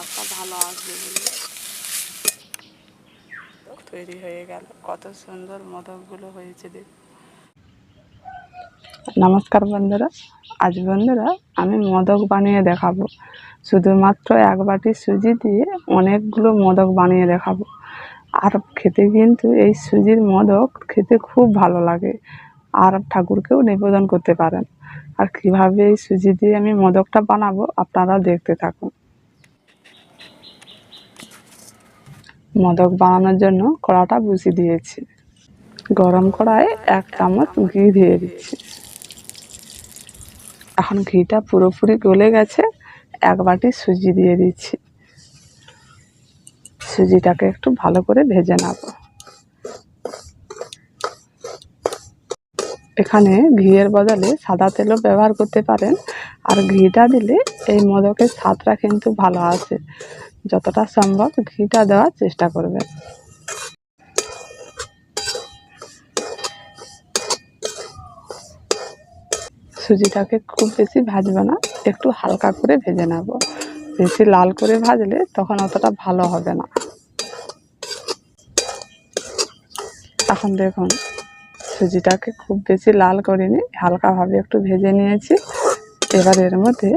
কালারটা ভালো আসবে বলে। তৈরি হয়ে গেল। কত সুন্দর মোদকগুলো হয়েছে দেখ নমস্কার বন্ধুরা। আজ বন্ধুরা আমি মোদক বানিয়ে দেখাবো। শুধুমাত্র এক বাটি সুজি দিয়ে অনেকগুলো মোদক বানিয়ে দেখাবো। আর খেতে কিন্তু এই সুজির মোদক খেতে খুব ভালো লাগে। আর ঠাকুরকেও নিবেদন করতে পারেন। আর কীভাবে এই সুজি দিয়ে আমি মোদকটা বানাবো আপনারা দেখতে থাকুন। মোদক বানানোর জন্য কড়াটা বুঝিয়ে দিয়েছি। গরম কড়ায় এক চামচ ঘি দিয়ে দিচ্ছি। এখন ঘিটা পুরোপুরি গলে গেছে, এক বাটি সুজি দিয়ে দিচ্ছি। সুজিটাকে একটু ভালো করে ভেজে নেব। এখানে ঘিয়ের বদলে সাদা তেলও ব্যবহার করতে পারেন। আর ঘিটা দিলে এই মোদকের স্বাদটা কিন্তু ভালো আসে। যতটা সম্ভব ঘিটা দেওয়ার চেষ্টা করবেন। সুজিটাকে খুব বেশি ভাজবে না, একটু হালকা করে ভেজে নেব। বেশি লাল করে ভাজলে তখন অতটা ভালো হবে না। এখন দেখুন, সুজিটাকে খুব বেশি লাল করিনি, হালকাভাবে একটু ভেজে নিয়েছি। এবার এর মধ্যে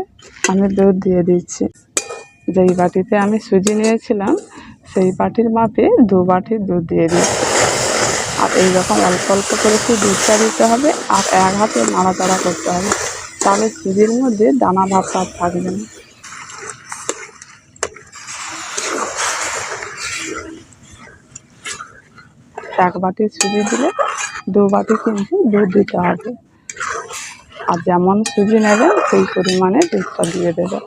আমি দুধ দিয়ে দিচ্ছি। যেই বাটিতে আমি সুজি নিয়েছিলাম, সেই বাটির মাপে দু বাটি দুধ দিয়ে দিচ্ছি আর এইরকম অল্প অল্প করে একটু দুধটা দিতে হবে আর এক হাতে নাড়াচাড়া করতে হবে। তাহলে সুজির মধ্যে দানা ভাবটা আর থাকবে না। এক বাটি সুজি দিলে দু বাটি কিন্তু দুধ দিতে হবে। আর যেমন সুজি নেবেন, সেই পরিমাণে দুধটা দিয়ে দেবেন।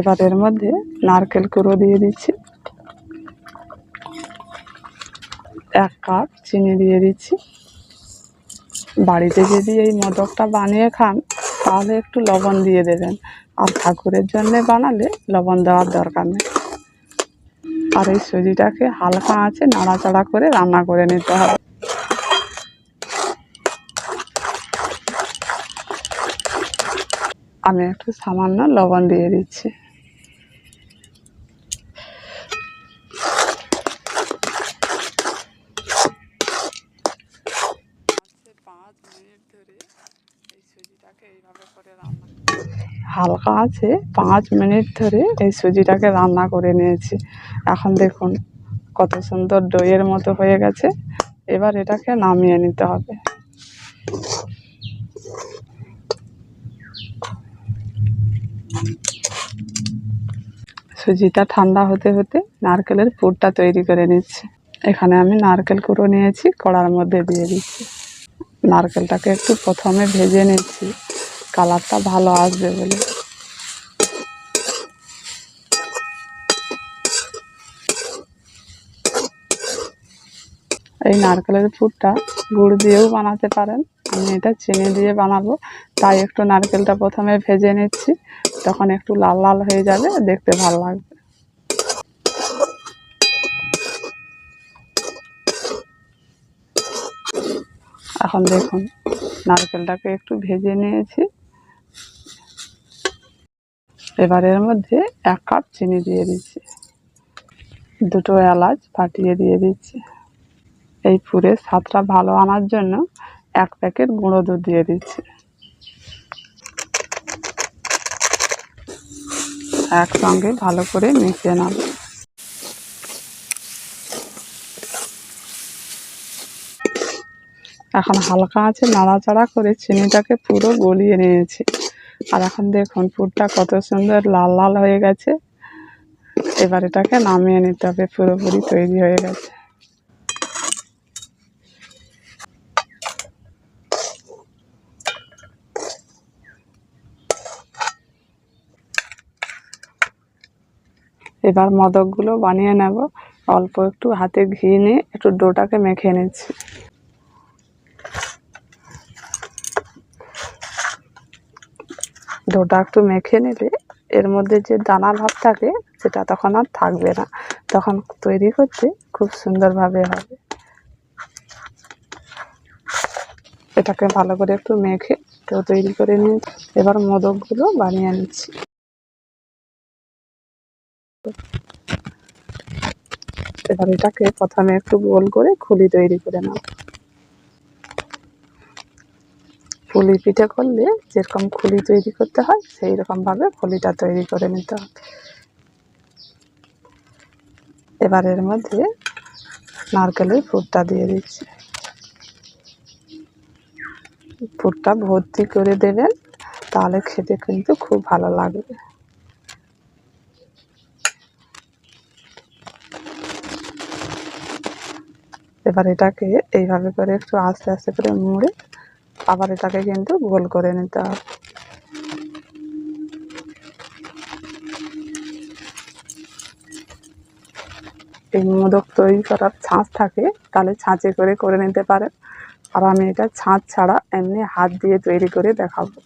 এবার এর মধ্যে নারকেল কুড়ো দিয়ে দিচ্ছি। এক কাপ চিনি দিয়ে দিচ্ছি। বাড়িতে যদি এই মোদকটা বানিয়ে খান, তাহলে একটু লবণ দিয়ে দেবেন। আর ঠাকুরের জন্য বানালে লবণ দেওয়ার দরকার নেই। আর এই সুজিটাকে হালকা আছে নাড়াচাড়া করে রান্না করে নিতে হবে। আমি একটু সামান্য লবণ দিয়ে দিচ্ছি। হালকা আছে, পাঁচ মিনিট ধরে এই সুজিটাকে রান্না করে নিয়েছি। এখন দেখুন কত সুন্দর দইয়ের মতো হয়ে গেছে। এবার এটাকে নামিয়ে নিতে হবে। সুজিটা ঠান্ডা হতে হতে নারকেলের পুরটা তৈরি করে নিচ্ছি। এখানে আমি নারকেল কুড়ো নিয়েছি, কড়ার মধ্যে দিয়ে দিচ্ছি। নারকেলটাকে একটু প্রথমে ভেজে নিচ্ছি। কালারটা ভালো আসবে বলে। এই নারকেলের পুরটা গুড় দিয়েও বানাতে পারেন। আমি এটা চিনি দিয়ে বানাবো। তাই একটু নারকেলটা প্রথমে ভেজে নিচ্ছি। তখন একটু লাল লাল হয়ে যাবে, দেখতে ভালো লাগবে। এখন দেখুন, নারকেলটাকে একটু ভেজে নিয়েছি। এবার এর মধ্যে এক কাপ চিনি দিয়ে দিচ্ছি। দুটো এলাচ ফাটিয়ে দিয়ে দিচ্ছি। এই পুরের স্বাদটা ভালো আনার জন্য এক প্যাকেট গুঁড়ো দুধ দিয়ে দিচ্ছি। একসঙ্গে ভালো করে মিশিয়ে নেব। এখন হালকা আছে, নাড়াচাড়া করে চিনিটাকে পুরো গলিয়ে নিয়েছি। আর এখন দেখুন, পুরটা কত সুন্দর লাল লাল হয়ে গেছে। এবার এটাকে নামিয়ে নিতে হবে, পুরোপুরি তৈরি হয়ে গেছে। এবার মদকগুলো বানিয়ে নেব। অল্প একটু হাতে ঘি নিয়ে একটু ডোটাকে মেখে নিচ্ছি। ডোটা একটু মেখে নিলে এর মধ্যে যে দানা ভাব থাকে, সেটা তখন আর থাকবে না। তখন তৈরি করতে খুব সুন্দরভাবে হবে। এটাকে ভালো করে একটু মেখে ডো তৈরি করে নিয়ে এবার মোদকগুলো বানিয়ে নিচ্ছি। এবার এটাকে প্রথমে একটু গোল করে খুলি তৈরি করে নাও। পুলি পিঠে করলে যেরকম খুলি তৈরি করতে হয়, সেই রকম ভাবে খুলিটা তৈরি করে নিতে হবে। এবার এর মধ্যে নারকেলের পুরটা দিয়ে দিচ্ছি। পুরটা ভর্তি করে দেবেন, তাহলে খেতে কিন্তু খুব ভালো লাগবে। এবার এটাকে এইভাবে করে একটু আস্তে আস্তে করে মুড়ে আবার এটাকে কিন্তু গোল করে নিতে হবে। এই মোদক তৈরি করার ছাঁচ থাকে, তাহলে ছাঁচে করে করে নিতে পারেন। আর আমি এটা ছাঁচ ছাড়া এমনি হাত দিয়ে তৈরি করে দেখাবো।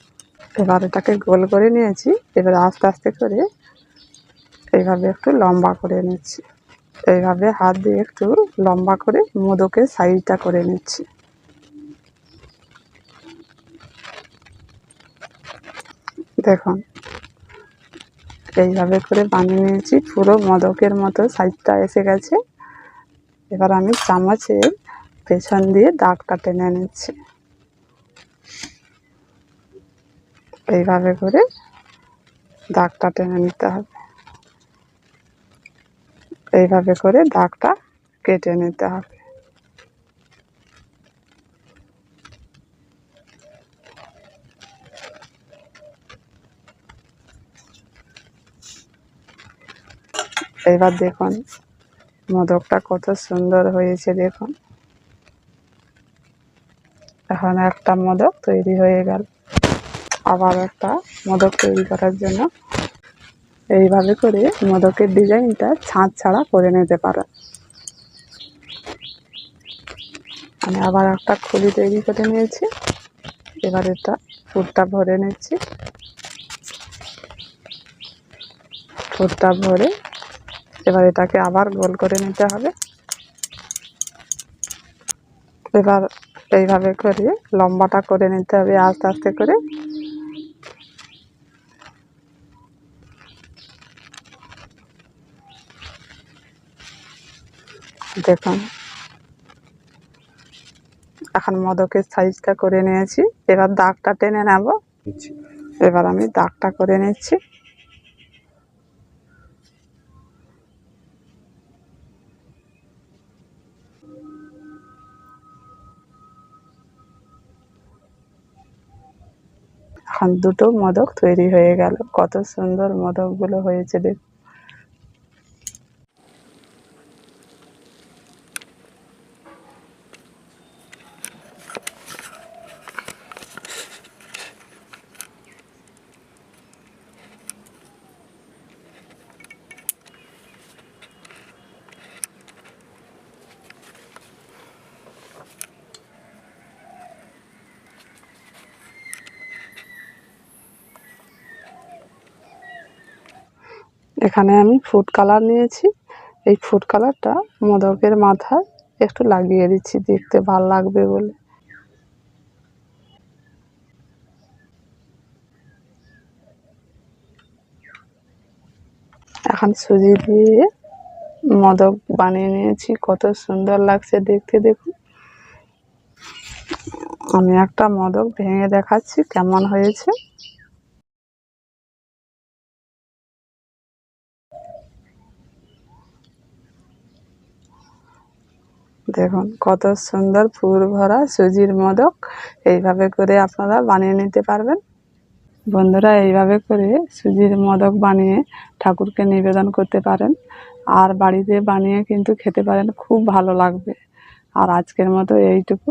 এবার এটাকে গোল করে নিয়েছি, এবার আস্তে আস্তে করে এইভাবে একটু লম্বা করে নিচ্ছি। এইভাবে হাত দিয়ে একটু লম্বা করে মোদকের সাইজটা করে নিচ্ছি। দেখুন। এইভাবে করে বানিয়ে নিয়েছি। পুরো মদকের মতো সাইজটা এসে গেছে। এবার আমি চামচের পেছন দিয়ে দাগটা টেনে নিচ্ছি। এইভাবে করে দাগটা টেনে নিতে হবে। এইভাবে করে দাগটা কেটে নিতে হবে। এবার দেখুন, মোদকটা কত সুন্দর হয়েছে দেখুন। এখন একটা মোদক তৈরি হয়ে গেল। আবার একটা মোদক তৈরি করার জন্য এইভাবে করে মোদকের ডিজাইনটা ছাঁচ ছাড়া করে নিতে পারেন আমি আবার একটা খুলি তৈরি করে নিয়েছি। এবার এটা ফুটটা ভরে নিচ্ছি। ফুটটা ভরে এবার এটাকে আবার গোল করে নিতে হবে। এবার এইভাবে করে লম্বাটা করে নিতে হবে আস্তে আস্তে করে। দেখুন এখন মদকের সাইজটা করে নিয়েছি। এবার দাগটা টেনে নেব। এবার আমি দাগটা করে নিচ্ছি। দুটো মোদক তৈরি হয়ে গেল। কত সুন্দর মোদকগুলো হয়েছে দেখ এখানে আমি ফুড কালার নিয়েছি। এই ফুড কালারটা মোদকের মাথায় একটু লাগিয়ে দিচ্ছি, দেখতে ভালো লাগবে বলে। এখন সুজি দিয়ে মোদক বানিয়ে নিয়েছি, কত সুন্দর লাগছে দেখতে দেখুন। আমি একটা মোদক ভেঙে দেখাচ্ছি, কেমন হয়েছে। দেখুন, কত সুন্দর ফুল ভরা সুজির মোদক। এইভাবে করে আপনারা বানিয়ে নিতে পারবেন। বন্ধুরা, এইভাবে করে সুজির মোদক বানিয়ে ঠাকুরকে নিবেদন করতে পারেন। আর বাড়িতে বানিয়ে কিন্তু খেতে পারেন, খুব ভালো লাগবে। আর আজকের মতো এইটুকু।